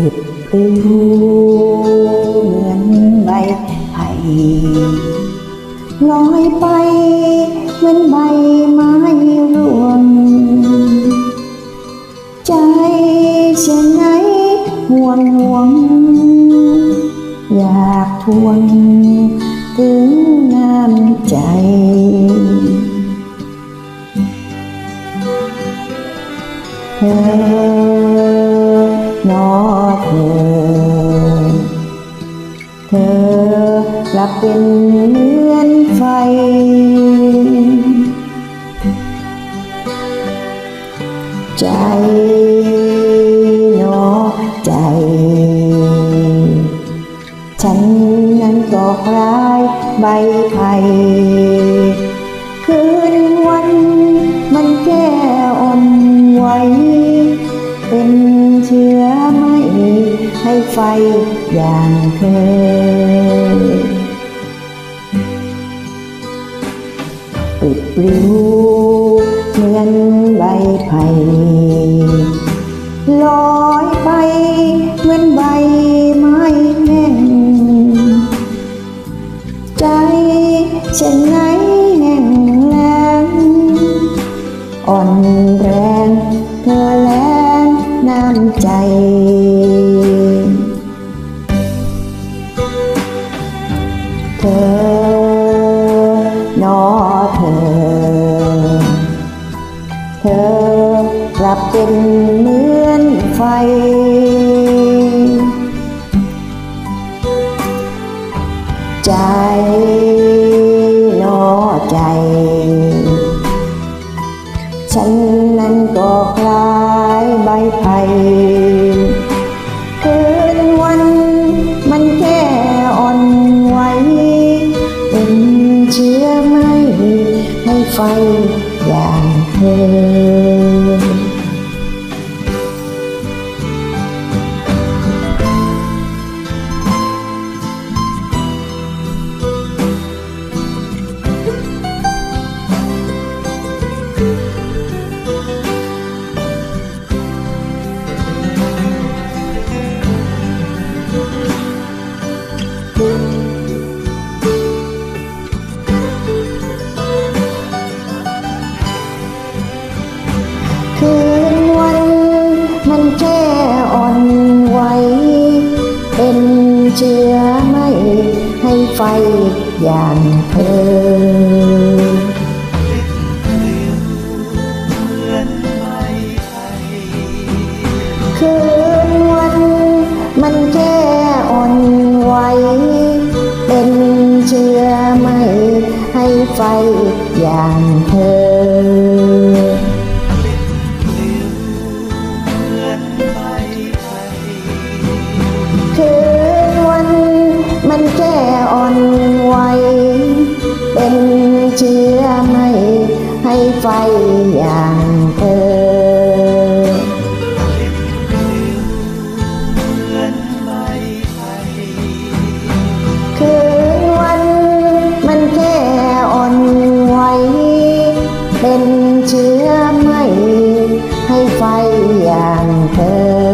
ริบปลิวเหมือนใบไผ่ลอยไปเหมือนใบไม้ร่วง ใจฉันไหนห่วงห่วง อยากทวง กลับเป็นเหมือนไฟ ใจนอใจ ฉันนั้นก็คล้ายใบไผ่คืนวันมันแค่อ่อนไหวเป็นเชื้อไม่ให้ไฟอย่างเคย ปิดปลิวเหมือนใบไผ่ลอยไปเหมือนใบไม้แห้งใจฉันไหนแห้งแล้งอ่อนแรงเธอแล้งน้ำใจเธอ นอเธอ เธอกลับเป็นเมือ ให้ไฟอ อย่างเธอคืนวันมันแค่อ่อนไหวเป็นเชื้อไม่ให้ไฟอย่างเธอ ไฟอย่างเธอเป็นเชื้อไม่ให้ไฟอย่างเธอ